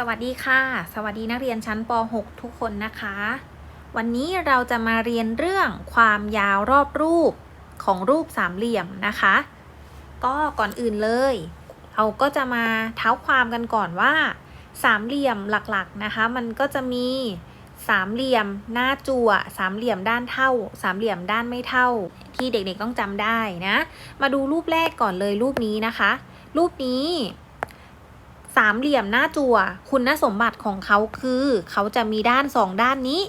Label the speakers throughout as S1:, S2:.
S1: สวัสดีค่ะ สวัสดีนักเรียนชั้นป .6 ทุกคนนะคะ วันนี้เราจะมาเรียนเรื่องความยาวรอบรูปของรูปสามเหลี่ยมนะคะ ก็ก่อนอื่นเลย เราก็จะมาเท้าความกันก่อนว่า สามเหลี่ยมหลักๆนะคะ มันก็จะมีสามเหลี่ยมหน้าจั่วสามเหลี่ยมด้านเท่า สามเหลี่ยมด้านไม่เท่า ที่เด็กๆต้องจำได้นะ มาดูรูปแรกก่อนเลยรูปนี้นะคะ รูปนี้ สามเหลี่ยมหน้าจั่ว คุณสมบัติของเขาคือ เขาจะมีด้านสองด้านนี้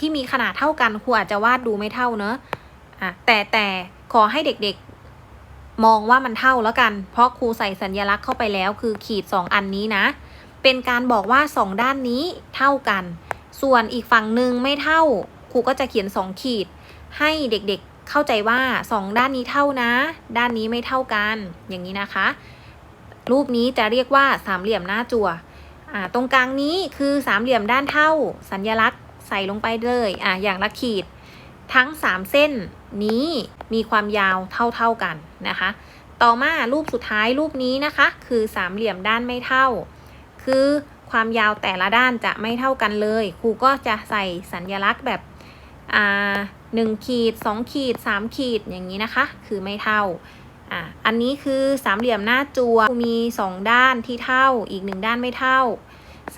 S1: ที่มีขนาดเท่ากันครูอาจจะวาดดูไม่เท่าเนอะอะแต่แต่ขอให้เด็กๆ มองว่ามันเท่าแล้วกัน เพราะครูใส่สัญลักษณ์เข้าไปแล้วคือขีดสองอันนี้นะ เป็นการบอกว่าสองด้านนี้เท่ากัน ส่วนอีกฝั่งหนึ่งไม่เท่าครูก็จะเขียนสองขีด ให้เด็กๆเข้าใจว่าสองด้านนี้เท่านะ ด้านนี้ไม่เท่ากัน อย่างนี้นะคะ รูปนี้จะเรียกว่าสามเหลี่ยมหน้าจั่วอ่าตรงกลางนี้คือสามเหลี่ยมด้านเท่า สัญลักษณ์ใส่ลงไปเลยออย่างละขีด ทั้ง 3 เส้นนี้มีความยาวเท่าๆกันนะคะ ต่อมารูปสุดท้ายรูปนี้นะคะ คือสามเหลี่ยมด้านไม่เท่า คือความยาวแต่ละด้านจะไม่เท่ากันเลยครูก็จะใส่สัญลักษณ์แบบหนึ่งขีด2ขีด3ขีดอย่างนี้นะคะ คือไม่เท่า อะอันนี้คือสามเหลี่ยมหน้าจัวมีสองด้านที่เท่าอีกหนึ่งด้านไม่เท่า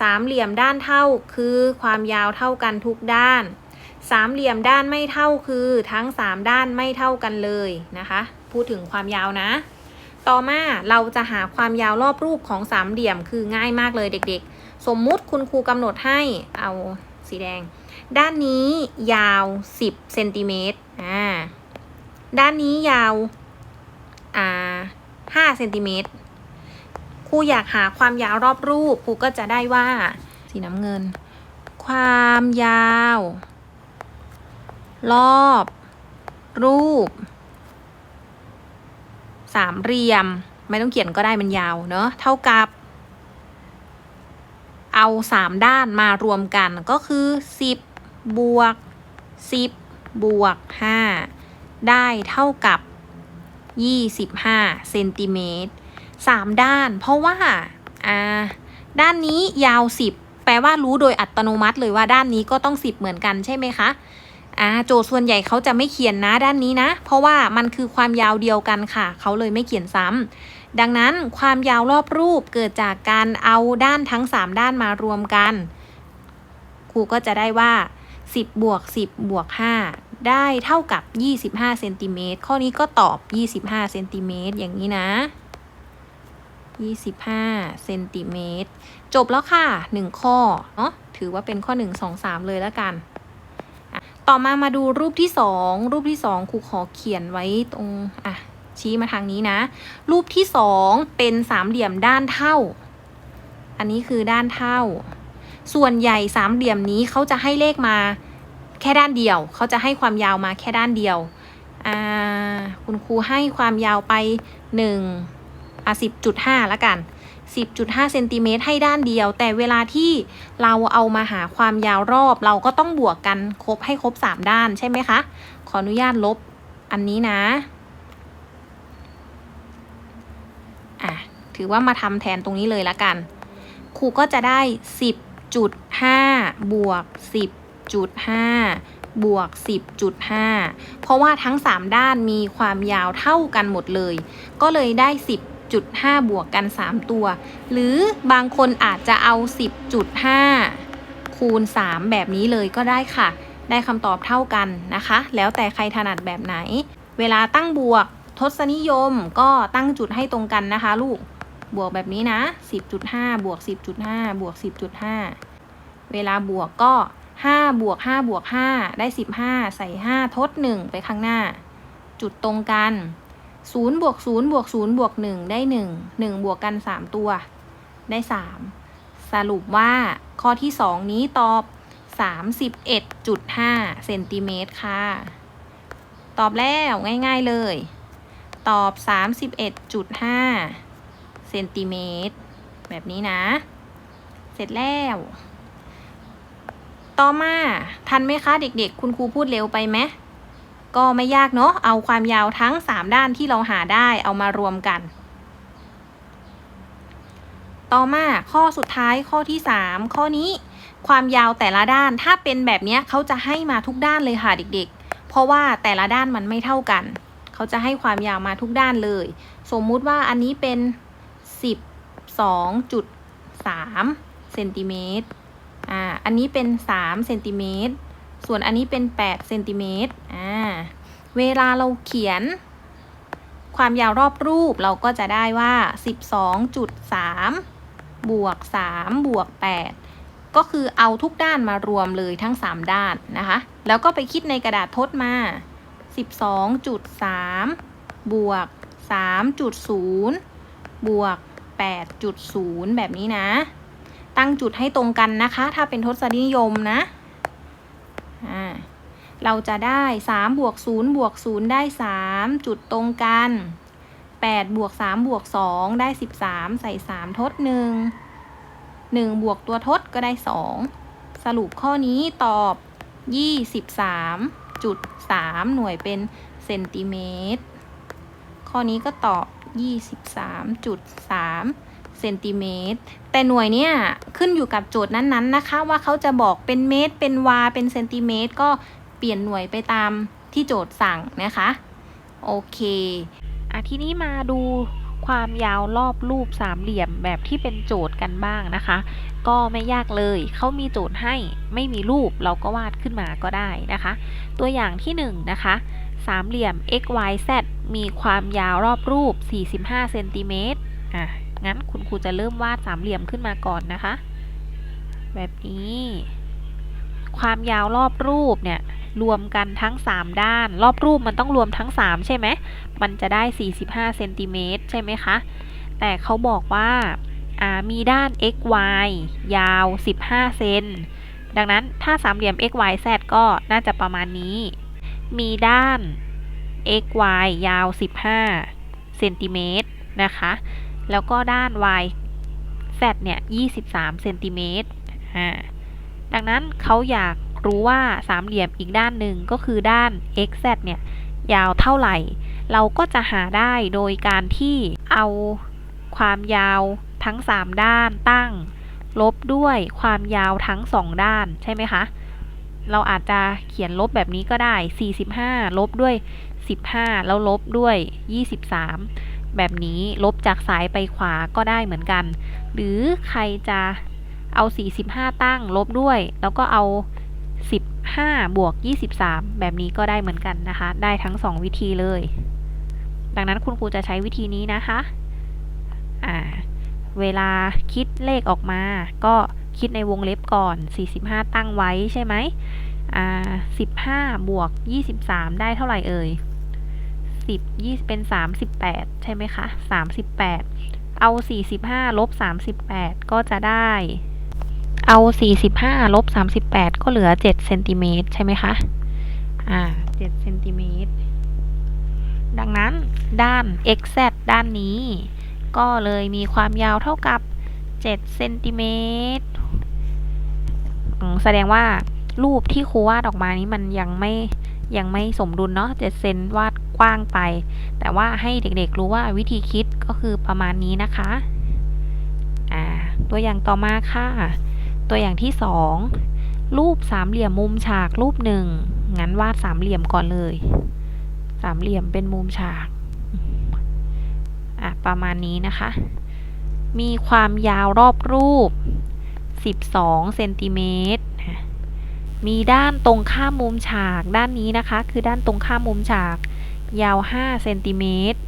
S1: สามเหลี่ยมด้านเท่าคือความยาวเท่ากันทุกด้าน สามเหลี่ยมด้านไม่เท่าคือทั้งสามด้านไม่เท่ากันเลยนะคะ พูดถึงความยาวนะ ต่อมาเราจะหาความยาวรอบรูปของสามเหลี่ยมคือง่ายมากเลยเด็กๆ สมมุติคุณครูกำหนดให้เอาสีแดง ด้านนี้ยาว 10เซนติเมตรอ่าด้านนี้ยาว อ่าห้าเซนติเมตรครูอยากหาความยาวรอบรูปครูก็จะได้ว่า สีน้ำเงิน ความยาว รอบ รูป สามเหลี่ยม ไม่ต้องเขียนก็ได้มันยาวเนอะเท่ากับ เอาสามด้านมารวมกันก็คือสิบบวกสิบบวกห้าได้เท่ากับ 25เซนติเมตร3ด้าน เพราะว่าอ่าด้านนี้ยาว 10 แปลว่ารู้โดยอัตโนมัติเลยว่าด้านนี้ก็ต้อง 10 เหมือนกันใช่ไหมคะอ่าโจทย์ส่วนใหญ่เขาจะไม่เขียนนะด้านนี้นะ เพราะว่ามันคือความยาวเดียวกันค่ะ เขาเลยไม่เขียนซ้ำดังนั้นความยาวรอบรูปเกิดจากการเอาด้านทั้ง 3 ด้านมารวมกัน ครูก็จะได้ว่า 10บวก10บวก5 ได้เท่ากับ 25เซนติเมตรข้อนี้ก็ตอบ 25เซนติเมตรอย่างนี้นะ 25เซนติเมตรจบแล้วค่ะ 1 ข้อเนาะถือว่าเป็นข้อ 1 2 3 เลยแล้วกัน ต่อมามาดูรูปที่ 2 รูปที่ 2ครูขอเขียนไว้ตรงอะชี้มาทางนี้นะ รูปที่ 2 เป็นสามเหลี่ยมด้านเท่า อันนี้คือด้านเท่า ส่วนใหญ่สามเหลี่ยมนี้เขาจะให้เลขมา แค่ด้านเดียว เขาจะให้ความยาวมาแค่ด้านเดียวอ่าคุณครูให้ความยาวไป1อะ10.5ละกัน 10.5เซนติเมตรให้ด้านเดียว แต่เวลาที่เราเอามาหาความยาวรอบ เราก็ต้องบวกกันครบให้ครบ 3 ด้านใช่ไหมคะ ขออนุญาตลบอันนี้นะอะถือว่ามาทำแทนตรงนี้เลยละกัน ครูก็จะได้ 10.5บวก 10.5 บวก 10.5 เพราะว่าทั้ง 3 ด้านมีความยาวเท่ากันหมดเลย ก็เลยได้ 10.5 บวกกัน 3 ตัว หรือบางคนอาจจะเอา 10.5 คูณ 3 แบบนี้เลยก็ได้ค่ะ ได้คำตอบเท่ากันนะคะ แล้วแต่ใครถนัดแบบไหน เวลาตั้งบวกทศนิยมก็ตั้งจุดให้ตรงกันนะคะลูก บวกแบบนี้นะ 10.5 บวก 10.5 บวก 10.5 เวลาบวกก็ 5 บวก 5 บวก 5 ได้ 15 ใส่ 5 ทด 1 ไปข้างหน้า จุดตรงกัน 0 บวก 0 บวก 0 บวก 1 ได้ 1 1 บวกกัน 3 ตัว ได้ 3 สรุปว่าข้อที่ 2 นี้ตอบ 31.5 เซนติเมตรค่ะ ตอบแล้วง่ายๆเลย ตอบ 31.5 เซนติเมตรแบบนี้นะ เสร็จแล้ว ต่อมาทันไหมคะเด็กๆ คุณครูพูดเร็วไปไหมก็ไม่ยากเนาะเอาความยาวทั้ง 3 ด้านที่เราหาได้เอามารวมกัน ต่อมาข้อสุดท้ายข้อที่ 3 ข้อนี้ ความยาวแต่ละด้านถ้าเป็นแบบนี้เขาจะให้มาทุกด้านเลยค่ะเด็กๆ เพราะว่าแต่ละด้านมันไม่เท่ากัน เขาจะให้ความยาวมาทุกด้านเลย สมมุติว่าอันนี้เป็น 12.3เซนติเมตร อ่า อันนี้เป็น3เซนติเมตร ส่วนอันนี้เป็น8เซนติเมตร อ่า เวลาเราเขียน ความยาวรอบรูปเราก็จะได้ว่า 12.3 บวก 3 บวก 8 ก็คือเอาทุกด้านมารวมเลยทั้ง 3 ด้านนะคะ แล้วก็ไปคิดในกระดาษทดมา 12.3 บวก 3.0 บวก 8.0 แบบนี้นะ ตั้งจุดให้ตรงกันนะคะ ถ้าเป็นทศนิยมนะอ่าเราจะได้3บวก0บวก0ได้ 3 จุดตรงกัน8บวก3บวก2ได้ 13 ใส่ 3 ทด 1 1 บวกตัวทดก็ได้ 2 สรุปข้อนี้ตอบ 23.3 หน่วยเป็นเซนติเมตร ข้อนี้ก็ตอบ 23.3 เซนติเมตร แต่หน่วยเนี่ยขึ้นอยู่กับโจทย์นั้นๆนะคะ ว่าเขาจะบอกเป็นเมตร เป็นวา เป็นเซนติเมตร ก็เปลี่ยนหน่วยไปตามที่โจทย์สั่งนะคะ โอเคอะทีนี้มาดูความยาวรอบรูปสามเหลี่ยมแบบที่เป็นโจทย์กันบ้างนะคะ ก็ไม่ยากเลย เขามีโจทย์ให้ไม่มีรูปเราก็วาดขึ้นมาก็ได้นะคะ ตัวอย่างที่1นงนะคะสามเหลี่ยม x y z มีความยาวรอบรูป 45 เซนติเมตรอะ งั้นคุณครูจะเริ่มวาดสามเหลี่ยมขึ้นมาก่อนนะคะ แบบนี้ ความยาวรอบรูปเนี่ยรวมกันทั้ง 3 ด้าน รอบรูปมันต้องรวมทั้ง 3 ใช่ไหม มันจะได้ 45เซนติเมตรใช่ไหมคะ แต่เขาบอกว่าามีด้าน x y ยาว 15 เซน ดังนั้นถ้าสามเหลี่ยม x y z ก็น่าจะประมาณนี้ มีด้าน x y ยาว 15เซนติเมตรนะคะ แล้วก็ด้าน y z เนี่ย 23เซนติเมตรดังนั้นเขาอยากรู้ว่าสามเหลี่ยมอีกด้านหนึ่งก็คือด้าน x z เนี่ย ยาวเท่าไหร่ เราก็จะหาได้โดยการที่เอาความยาวทั้ง 3 ด้านตั้ง ลบด้วยความยาวทั้ง 2 ด้านใช่ไหมคะ เราอาจจะเขียนลบแบบนี้ก็ได้ 45 ลบด้วย 15 แล้วลบด้วย 23 แบบนี้ลบจากซ้ายไปขวาก็ได้เหมือนกัน หรือใครจะเอา 45 ตั้งลบด้วย แล้วก็เอา 15 บวก 23 แบบนี้ก็ได้เหมือนกันนะคะ ได้ทั้ง 2 วิธีเลย ดังนั้นคุณครูจะใช้วิธีนี้นะคะอ่าเวลาคิดเลขออกมา ก็คิดในวงเล็บก่อน 45 ตั้งไว้ใช่ไหมอ่า15 บวก 23 ได้เท่าไหร่เอ่ย 10 20เป็น38ใช่ไหมคะ38เอา45ลบ38ก็จะได้ เอา45ลบ38ก็เหลือ7เซนติเมตรใช่ไหมคะ อ่า7เซนติเมตร ดังนั้นด้าน xz ด้านนี้ ก็เลยมีความยาวเท่ากับ7เซนติเมตรแสดงว่ารูปที่ครูวาดออกมานี้มันยังไม่ยังไม่สมดุลเนาะ7เซนวาด ว้างไป แต่ว่าให้เด็กๆรู้ว่าวิธีคิดก็คือประมาณนี้นะคะอ่าตัวอย่างต่อมาค่ะ ตัวอย่างที่ 2 รูปสามเหลี่ยมมุมฉากรูปหนึ่งงั้นวาดสามเหลี่ยมก่อนเลย สามเหลี่ยมเป็นมุมฉากอะประมาณนี้นะคะ มีความยาวรอบรูป 12เซนติเมตรมีด้านตรงข้ามมุมฉากด้านนี้นะคะ คือด้านตรงข้ามมุมฉาก ยาว 5 เซนติเมตร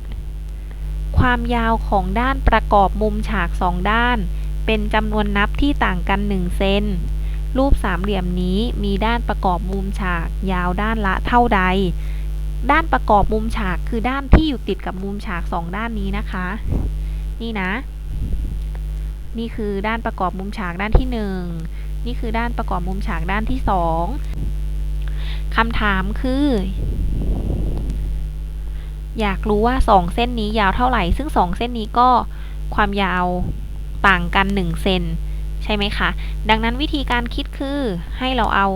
S1: ความยาวของด้านประกอบมุมฉาก 2 ด้าน เป็นจำนวนนับที่ต่างกัน 1 เซน รูปสามเหลี่ยมนี้มีด้านประกอบมุมฉาก ยาวด้านละเท่าใด ด้านประกอบมุมฉากคือด้านที่อยู่ติดกับมุมฉาก 2 ด้านนี้นะคะ นี่นะ นี่คือด้านประกอบมุมฉากด้านที่ 1 นี่คือด้านประกอบมุมฉากด้านที่ 2คำถามคือ อยากรู้ว่า 2 เส้นนี้ยาวเท่าไหร่ ซึ่ง 2 เส้นนี้ก็ความยาวต่างกัน 1 เซนใช่ไหมคะ ดังนั้นวิธีการคิดคือให้เราเอา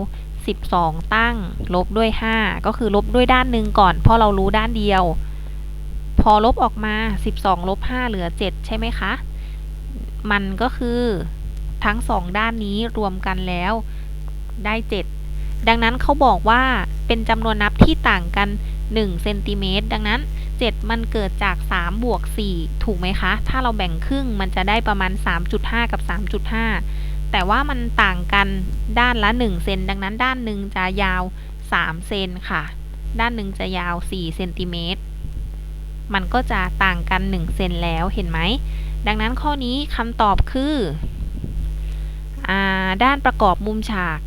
S1: 12 ตั้งลบด้วย 5 ก็คือลบด้วยด้านหนึ่งก่อน เพราะเรารู้ด้านเดียว พอลบออกมา 12 ลบ 5 เหลือ 7 ใช่ไหมคะ มันก็คือทั้งสองด้านนี้รวมกันแล้วได้ 7 ดังนั้นเขาบอกว่าเป็นจำนวนนับที่ต่างกัน 1เซนติเมตรดังนั้น 7 มันเกิดจาก 3 บวก 4 ถูกไหมคะ ถ้าเราแบ่งครึ่งมันจะได้ประมาณ 3.5 กับ 3.5 แต่ว่ามันต่างกันด้านละ 1 เซนดังนั้นด้านหนึ่งจะยาว 3 เซนค่ะ ด้านหนึ่งจะยาว 4 เซนติเมตร มันก็จะต่างกัน 1 เซนแล้วเห็นไหม ดังนั้นข้อนี้คำตอบคืออาด้านประกอบมุมฉาก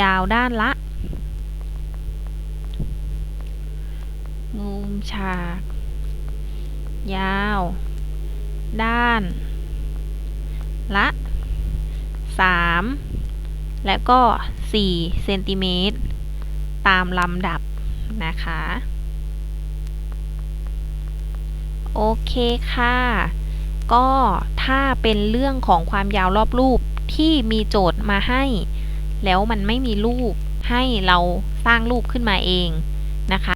S1: ยาวด้านละ มุม ฉาก ยาว ด้าน ละ 3 และก็ 4 เซนติเมตร ตามลำดับนะคะ โอเคค่ะ ก็ถ้าเป็นเรื่องของความยาวรอบรูปที่มีโจทย์มาให้ แล้วมันไม่มีรูปให้เราสร้างรูปขึ้นมาเองนะคะ